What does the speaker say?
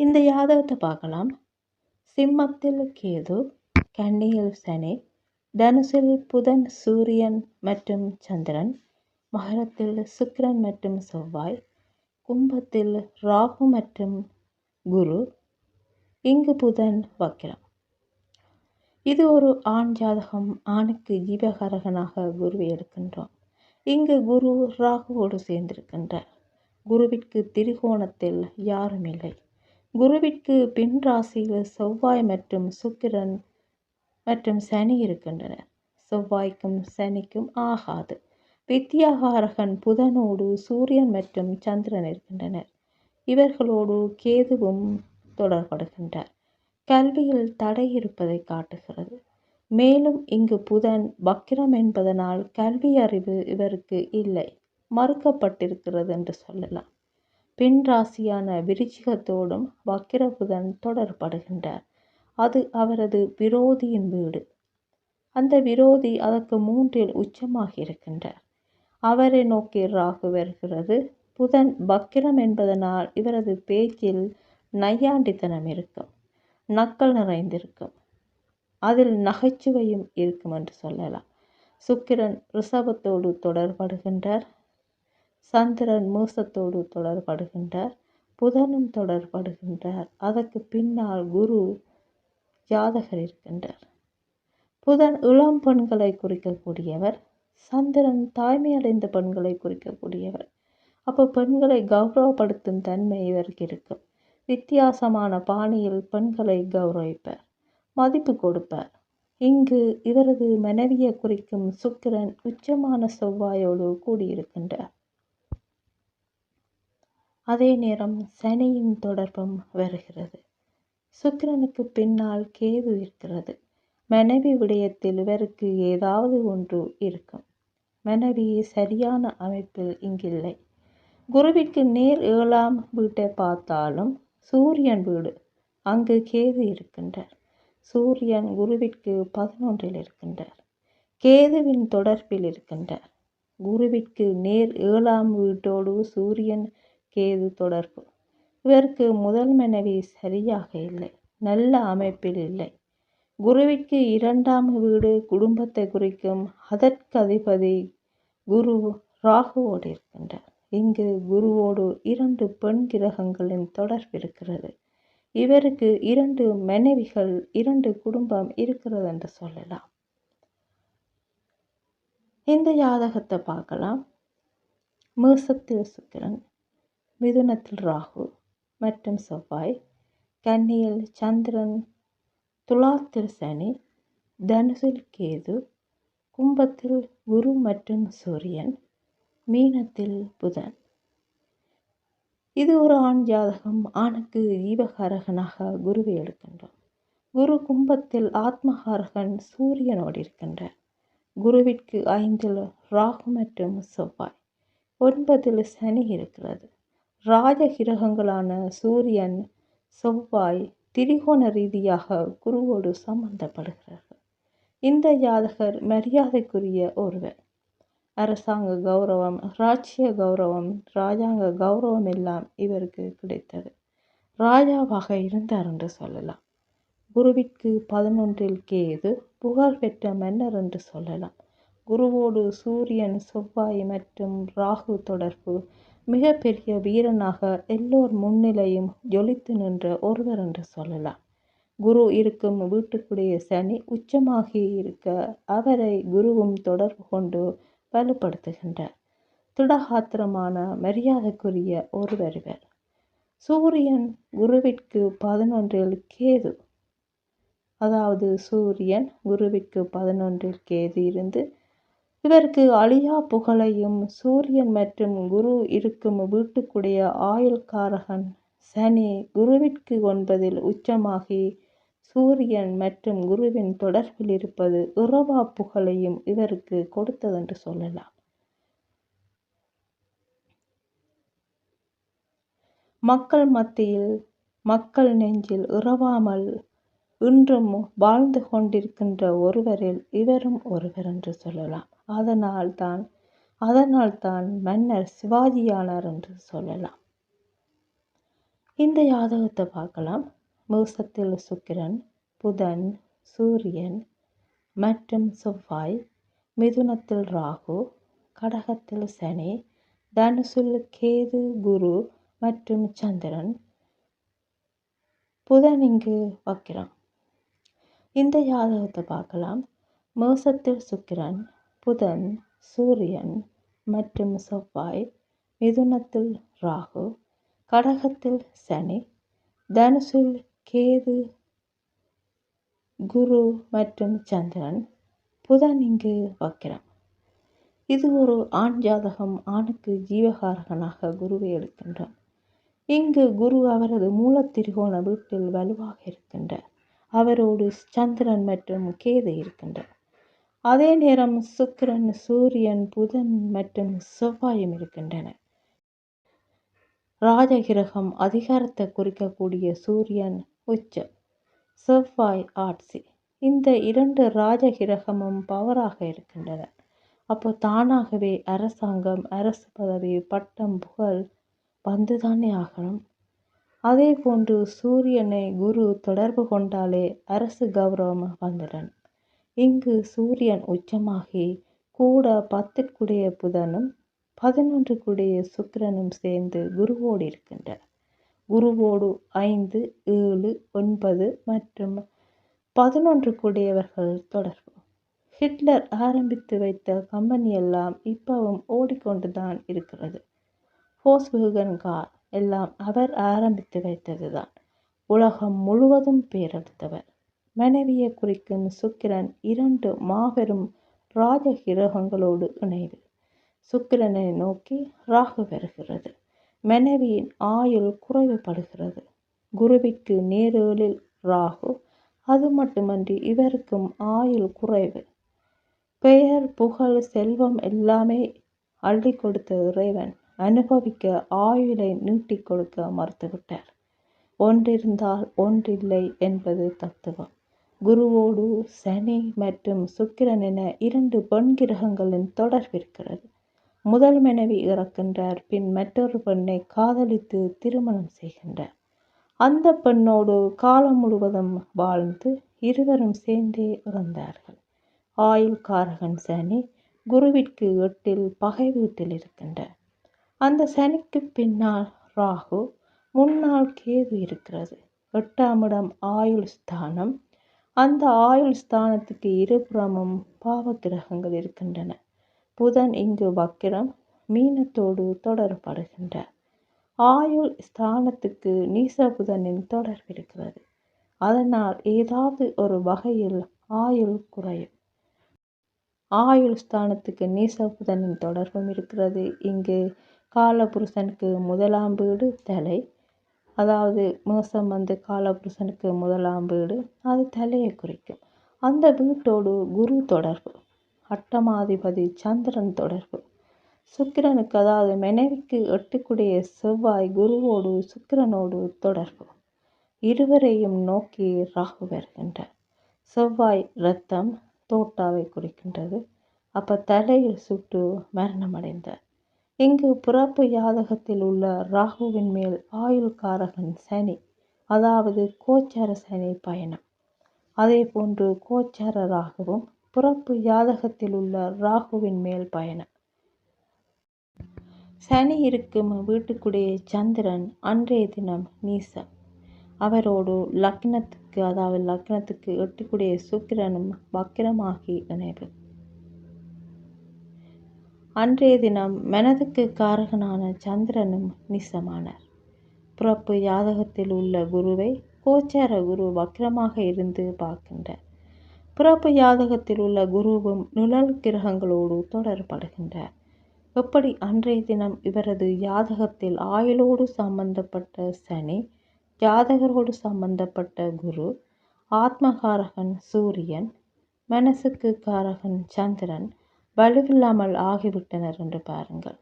இந்த ஜாதகத்தை பார்க்கலாம். சிம்மத்தில் கேது கன்னியில் சனி தனுசில் புதன் சூரியன் மற்றும் சந்திரன் மகரத்தில் சுக்கிரன் மற்றும் செவ்வாய் கும்பத்தில் ராகு மற்றும் குரு இங்கு புதன் வக்கிரம். இது ஒரு ஆண் ஜாதகம் ஆணுக்கு ஜீவகாரகனாக குருவை எடுக்கின்றோம். இங்கு குரு ராகுவோடு சேர்ந்திருக்கின்றார். குருவிற்கு திரிகோணத்தில் யாரும் இல்லை. குருவிற்கு பின் ராசியில் செவ்வாய் மற்றும் சுக்கிரன் மற்றும் சனி இருக்கின்றனர். செவ்வாய்க்கும் சனிக்கும் ஆகாது. வித்யாகாரகன் புதனோடு சூரியன் மற்றும் சந்திரன் இருக்கின்றனர். இவர்களோடு கேதுவும் தொடர்படுகின்றார். கல்வியில் தடை இருப்பதை காட்டுகிறது. மேலும் இங்கு புதன் வக்கிரம் என்பதனால் கல்வி அறிவு இவருக்கு இல்லை. மறுக்கப்பட்டிருக்கிறது என்று சொல்லலாம். பின் ராசியான விருச்சிகத்தோடும் வக்கிர புதன் தொடர்படுகின்றார். அது அவரது விரோதியின் வீடு. அந்த விரோதி அதற்கு மூன்றில் உச்சமாக இருக்கின்றார் அவரை நோக்கி ராகு வருகிறது. புதன் வக்கிரம் என்பதனால் இவரது பேச்சில் நையாண்டித்தனம் இருக்கும். நக்கல் நிறைந்திருக்கும். அதில் நகைச்சுவையும் இருக்கும் என்று சொல்லலாம். சுக்கிரன் ரிஷபத்தோடு தொடர்படுகின்றார். சந்திரன் மூசத்தோடு தொடர்படுகின்றார். புதனும் தொடர்படுகின்றார். அதற்கு பின்னால் குரு ஜாதகர் இருக்கின்றார். புதன் இளம் பெண்களை குறிக்கக்கூடியவர். சந்திரன் தாய்மை அடைந்த பெண்களை குறிக்கக்கூடியவர். அப்போ பெண்களை கௌரவப்படுத்தும் தன்மை இவருக்கு இருக்கும். வித்தியாசமான பாணியில் பெண்களை கௌரவிப்பார். மதிப்பு கொடுப்பார். இங்கு இவரது மனைவியை குறிக்கும் சுக்கிரன் உச்சமான செவ்வாயோடு கூடியிருக்கின்றார். அதே நேரம் சனியின் தொடர்பும் வருகிறது. சுக்கிரனுக்கு பின்னால் கேது இருக்கிறது. மனைவி விடயத்தில் இவருக்கு ஏதாவது ஒன்று இருக்கும். மனைவி சரியான அமைப்பில் இங்கில்லை. குருவிற்கு நேர் ஏழாம் வீட்டை பார்த்தாலும் சூரியன் வீடு. அங்கு கேது இருக்கின்றார். சூரியன் குருவிற்கு பதினொன்றில் இருக்கின்றார். கேதுவின் தொடர்பில் இருக்கின்றார். குருவிற்கு நேர் ஏழாம் வீட்டோடு சூரியன் கேது தொடர்பு. இவருக்கு முதல் மனைவி சரியாக இல்லை நல்ல அமைப்பில் இல்லை. குருவிற்கு இரண்டாம் வீடு குடும்பத்தை குறிக்கும் அதற்கு அதிபதி குரு ராகுவோடு இருக்கின்றார். இங்கு குருவோடு இரண்டு பெண் கிரகங்களின் தொடர்பு இருக்கிறது. இவருக்கு இரண்டு மனைவிகள் இரண்டு குடும்பம் இருக்கிறது என்று சொல்லலாம். இந்த ஜாதகத்தை பார்க்கலாம். மேசத்தில் சுக்கிரன் மிதுனத்தில் ராகு மற்றும் செவ்வாய் கன்னியில் சந்திரன் துலாத்தில் சனி தனுசில் கேது கும்பத்தில் குரு மற்றும் சூரியன் மீனத்தில் புதன். இது ஒரு ஆண் ஜாதகம். ஆணுக்கு ஈவகாரகனாக குருவை எடுக்கின்றோம் குரு கும்பத்தில் ஆத்மகாரகன் சூரியனோடு இருக்கின்றார். குருவிற்கு ஐந்தில் ராகு மற்றும் செவ்வாய் ஒன்பதில் சனி இருக்கிறது. ராஜகிரகங்களான சூரியன் செவ்வாய் திரிகோண ரீதியாக குருவோடு சம்பந்தப்படுகிறார்கள். இந்த ஜாதகர் மரியாதைக்குரிய ஒருவர். அரசாங்க கௌரவம் ராஜ்ய கௌரவம் ராஜாங்க கௌரவம் எல்லாம் இவருக்கு கிடைத்தது. ராஜாவாக இருந்தார் என்று சொல்லலாம். குருவிற்கு பதினொன்றில் கேது புகழ் பெற்ற மன்னர் என்று சொல்லலாம். குருவோடு சூரியன் செவ்வாய் மற்றும் ராகு தொடர்பு. மிகப்பெரிய வீரனாக எல்லோர் முன்னிலையும் ஜொலித்து நின்ற ஒருவர் என்று சொல்லலாம். குரு இருக்கும் வீட்டுக்குடைய சனி உச்சமாகி இருக்க அவரை குருவும் தொடர்பு கொண்டு வலுப்படுத்துகின்றார். திடகாத்திரமான மரியாதைக்குரிய ஒருவர் இவர். சூரியன் குருவிற்கு பதினொன்றில் கேது. அதாவது சூரியன் குருவிற்கு பதினொன்றில் கேது இருந்து இவருக்கு அழியா புகழையும் சூரியன் மற்றும் குரு இருக்கும் வீட்டுக்குடைய ஆயுள்காரகன் சனி குருவிற்கு ஒன்பதில் உச்சமாகி சூரியன் மற்றும் குருவின் தொடர்பில் இருப்பது உறவா புகழையும் இவருக்கு கொடுத்ததென்று சொல்லலாம். மக்கள் மத்தியில் மக்கள் நெஞ்சில் உறவாமல் இன்றும் வாழ்ந்து கொண்டிருக்கின்ற ஒருவரில் இவரும் ஒருவர் என்று சொல்லலாம். அதனால் தான் அதனால் தான் மன்னர் சிவாஜியானார் என்று சொல்லலாம். இந்த ஜாதகத்தை பார்க்கலாம். மேசத்தில் சுக்கிரன் புதன் சூரியன் மற்றும் செவ்வாய் மிதுனத்தில் ராகு கடகத்தில் சனி தனுசுல் கேது குரு மற்றும் சந்திரன். புதன் இங்கு வக்கிரம் இந்த ஜாதகத்தை பார்க்கலாம். மேசத்தில் சுக்கிரன் புதன் சூரியன் மற்றும் செவ்வாய் மிதுனத்தில் ராகு கடகத்தில் சனி தனுசில் கேது குரு மற்றும் சந்திரன். புதன் இங்கு வக்கிரம். இது ஒரு ஆண் ஜாதகம் ஆணுக்கு ஜீவகாரகனாக குருவை எடுக்கின்றார் இங்கு குரு அவரது மூலத்திரிகோண வீட்டில் வலுவாக இருக்கின்றார். அவரோடு சந்திரன் மற்றும் கேது இருக்கின்றார். அதே நேரம் சுக்கிரன் சூரியன் புதன் மற்றும் செவ்வாயும் இருக்கின்றன. ராஜகிரகம் அதிகாரத்தை குறிக்கக்கூடிய சூரியன் உச்ச செவ்வாய் ஆட்சி. இந்த இரண்டு ராஜகிரகமும் பவராக இருக்கின்றன. அப்போ தானாகவே அரசாங்கம் அரசு பதவி பட்டம் புகழ் வந்துதானே ஆகணும். அதே போன்று சூரியனை குரு தொடர்பு கொண்டாலே அரசு கௌரவம் வந்துடன். இங்கு சூரியன் உச்சமாகி கூட பத்துக்குடைய புதனும் பதினொன்றுக்குடைய சுக்கிரனும் சேர்ந்து குருவோடு இருக்கின்றன குருவோடு ஐந்து ஏழு ஒன்பது மற்றும் பதினொன்றுக்குடையவர்கள் தொடர்பு ஹிட்லர் ஆரம்பித்து வைத்த கம்பெனி எல்லாம் இப்பவும் ஓடிக்கொண்டு தான் இருக்கிறது. ஃபோஸ்புகன் கார் எல்லாம் அவர் ஆரம்பித்து வைத்தது தான் உலகம் முழுவதும் பேரெடுத்தவர். மனைவியை குறிக்கும் சுக்கிரன் இரண்டு மாபெரும் ராஜகிரகங்களோடு இணைவு. சுக்கிரனை நோக்கி ராகு வருகிறது. மனைவியின் ஆயுள் குறைவுபடுகிறது. குருவிற்கு நேரேழில் ராகு. அது மட்டுமன்றி இவருக்கும் ஆயுள் குறைவு. பெயர் புகழ் செல்வம் எல்லாமே அள்ளி கொடுத்த இறைவன் அனுபவிக்க ஆயுளை நீட்டிக் கொடுக்க மறுத்துவிட்டார். ஒன்றிருந்தால் ஒன்றில்லை என்பது தத்துவம். குருவோடு சனி மற்றும் சுக்கிரன் என இரண்டு பெண் கிரகங்களின் தொடர்பிருக்கிறது முதல் மனைவி இறக்கின்றார் பின் மற்றொரு பெண்ணை காதலித்து திருமணம் செய்கின்றார். அந்த பெண்ணோடு காலம் முழுவதும் வாழ்ந்து இருவரும் சேர்ந்தே இறந்தார்கள். ஆயுள் காரகன் சனி குருவிற்கு எட்டில் பகை வீட்டில் இருக்கின்றார். அந்த சனிக்கு பின்னால் ராகு முன்னால் கேது இருக்கிறது. எட்டாம் இடம் ஆயுள் ஸ்தானம் அந்த ஆயுள் ஸ்தானத்துக்கு இருபுறமும் பாவ கிரகங்கள் இருக்கின்றன. புதன் இங்கு வக்கிரம் மீனத்தோடு தொடரப்படுகின்ற ஆயுள் ஸ்தானத்துக்கு நீச புதனின் தொடர்பு இருக்கிறது. அதனால் ஏதாவது ஒரு வகையில் ஆயுள் குறையும். ஆயுள் ஸ்தானத்துக்கு நீச புதனின் தொடர்பும் இருக்கிறது. இங்கு காலபுருஷனுக்கு முதலாம் வீடு தலை அதாவது மோசம் வந்து காலபுருஷனுக்கு முதலாம் வீடு அது தலையை குறிக்கும். அந்த வீட்டோடு குரு தொடர்பு அட்டமாதிபதி சந்திரன் தொடர்பு. சுக்கிரனுக்கு அதாவது மனைவிக்கு எட்டுக்குடைய செவ்வாய் குருவோடு சுக்கிரனோடு தொடர்பு. இருவரையும் நோக்கி ராகு வருகின்றார். செவ்வாய் இரத்தம் தோட்டாவை குறிக்கின்றது. அப்போ தலையில் சுட்டு மரணமடைந்தார். இங்கு பிறப்பு ஜாதகத்தில் உள்ள ராகுவின் மேல் ஆயுள் காரகன் சனி அதாவது கோச்சார சனி பயணம். அதே போன்று கோச்சார ராகுவும் பிறப்பு ஜாதகத்தில் உள்ள ராகுவின் மேல் பயணம். சனி இருக்கும் வீட்டுக்குடைய சந்திரன் அன்றைய தினம் நீசம் அவரோடு லக்னத்துக்கு அதாவது லக்னத்துக்கு எட்டுக்குடைய சுக்கிரனும் வக்கிரமாகி இணைவு. அன்றைய தினம் மனதுக்கு காரகனான சந்திரனும் நிசமானார். பிறப்பு யாதகத்தில் உள்ள குருவை கோச்சார குரு வக்ரமாக இருந்து பார்க்கின்றார். பிறப்பு யாதகத்தில் உள்ள குருவும் நுழல் கிரகங்களோடு தொடர்படுகின்றார். எப்படி அன்றைய தினம் இவரது யாதகத்தில் ஆயுளோடு சம்பந்தப்பட்ட சனி ஜாதகரோடு சம்பந்தப்பட்ட குரு ஆத்மகாரகன் சூரியன் மனசுக்கு காரகன் சந்திரன் வலுவில்லாமல் ஆகிவிட்டனர் என்று பாருங்கள்.